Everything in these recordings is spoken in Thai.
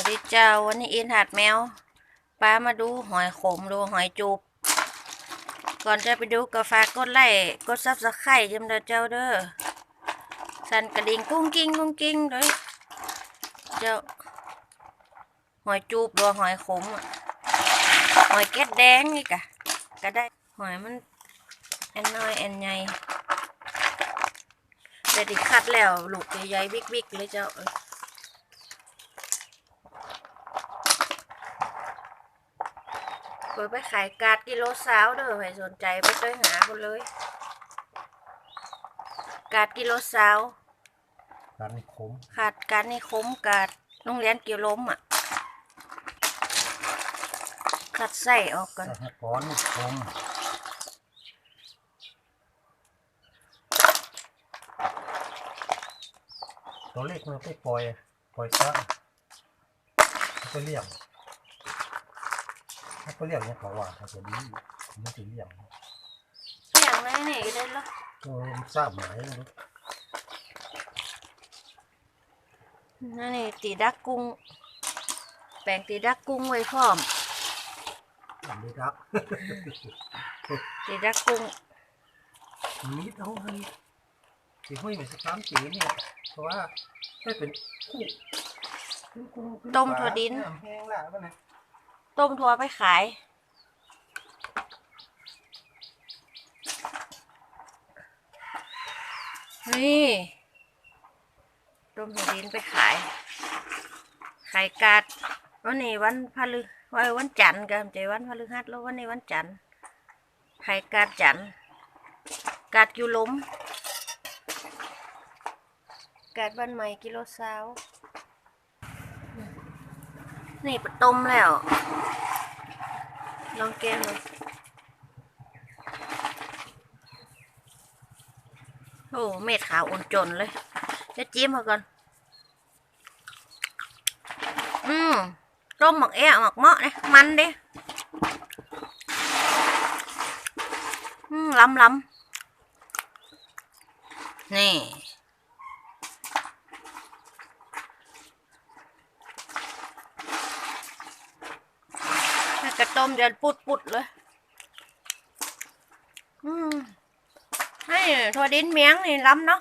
วัสดีเจ้าวันนี้อินหัดแมวป้ามาดูหอยขมดูหอยจูบ ก่อนจะไปดูกาแฟกดไลค์กดซับสไครต์จำเด้อเจ้าเด้อสั่นกระดิ่งกุ้งกิ้งกุ้งกิ้งเลยเจ้าหอยจูบดูหอยขมอะหอยแก๊ดแดงนี่กะก็ได้หอยมันแอนน้อยแอนใหญ่แต่ที่คัดแล้วลูกใหญ่ๆบิ๊กๆเลยเจ้า อ้ยเปิดไปขายการ์ดกิโลสาวเด้อใครสนใจไปช่วยหาคนเลย การ์ดกิโลสาวร้านนี้คุ้มขาดการนี่คมการ์ดโรงเรียนเกี่ยวล้มอะคัดไส้ออกก่อนสหกรณ์นี่คุ้มตัวเลขมันไปปล่อย ปล่อยซะเขาไปเลี้ย งถ้าไปเลี้ยงเนี่ยเขาว่าเขาจะดีไม่จะเลี้ยงเสียงเลยนี่ได้แล้วก็ทราบหมายนะนั่นนี่ตีดักกุ้ง แปลงตีดักกุ้งไว้พร้อมอันนี้ครับตีดักกุ้งมีดเอาให้สีห้อยไปสักสามสีเนี่ยเพราะว่าให้เป็นคู่ต้มถั่วดินแห้งล้วมันนะ ต้มถั่วไปขาย นี่ต้มถั่วดินไปขาย ขายกาดวันนี้วันพฤวันวันจันทร์กันใจวันพฤหัสแล้ววันนี้วันจันทร์ขายกาดจันทร์กาดกิวล้มกาดวันใหม่กิโลสาว นี่ปต้มแล้ว ลองแก้มดูโอ้เม็ดขาวอ่อนจนเลยจะจิ้มเขาก่อน อืมต้มหมักแอะหมักเมาะเนี่ยมันดิอืมล้ำล้ำนี่ แม่กระต้มจะปุดปุดๆเลย อืมให้ถั่วดินเมียงนี่ล้ำเนาะ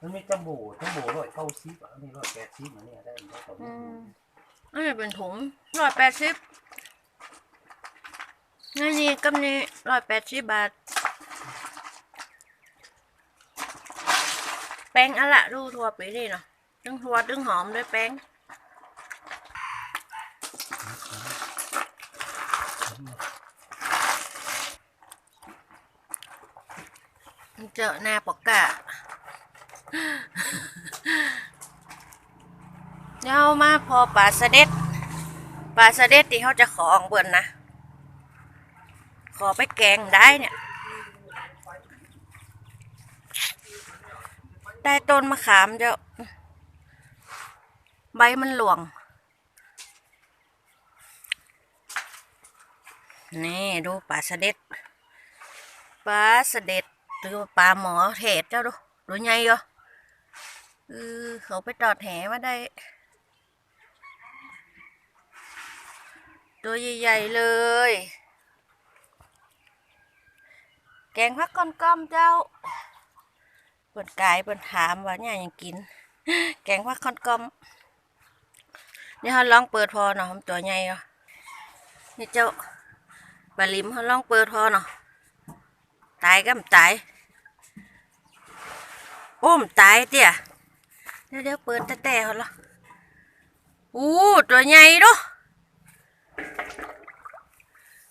มันมีจมูกจมูกร้อยเก้าสิบอันนี้ร้อยแปดสิบอันนี้ได้ได้ต่ออืนี้มอันนี้เป็นถุงร้อยแปดสิบนี่นี่กับนี่ร้อยแปดสิบบาท แป้งอะละดูถั่วปีนี่เนาะดึงถั่วดึงหอมด้วยแป้ง เจอหน้าปกกะเดี๋ยวมาพอป่าเสด็จป่าเสด็จที่เขาจะขอของเบิ่นนะ ขอไปแกงได้เนี่ยได้ต้นมะขามเจ้า ใบมันหลวง นี่ ดูป่าเสด็จปลาเสด็จ หรือว่าปลาหมอเทศเจ้าดูดูไงเหรอเออเขาไปตอดแหมาได้ ตัวใหญ่ๆเลย แกงพักก้อนก้อมเจ้าเปิดกายเปิดถามว่าเนี่ยยังกิน แกงพักก้อนก้อมนี่เขาลองเปิดพอเนาะตัวใหญ่เนี่เจ้าปลาลิมเขาลองเปิดพอเนาะตายก็มนตาย อ้มตายเตี้ยเดี๋ยวเดี๋ยวเปิดแต่แต่เขาละอู้ตัวใหญ่เดู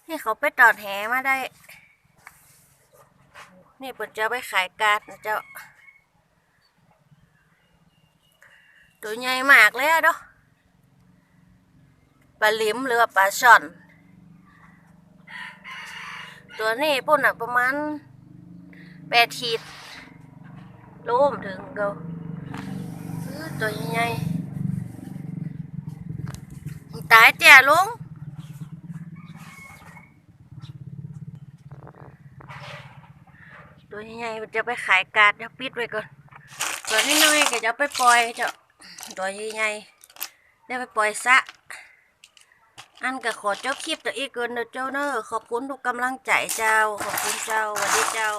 นี่เขาไปตอดแหมาได้ นี่เปิดจะไปขายการ์ดนะเจ้า ตัวใหญ่มากเลยอะเด้อปลาลิมหรือปลาช่อน ตัวนี้ปุ่นอะประมาณแปดขีด โลมถึงเกาอื้อตัวใหญ่ตายแจ่ลงตัวใหญ่ๆจะไปขายการ์ดจะปิดไว้ก่อนตัวน้อยๆก็จะไปปล่อยเจ้าตัวใหญ่ๆได้ไปปล่อยซะอันก็ขอเจ้าคลิปตัวอีกเกินเด้อเจ้าเนอะขอบคุณทุกกำลังใจเจ้า ขอบคุณเจ้าสวัสดีเจ้า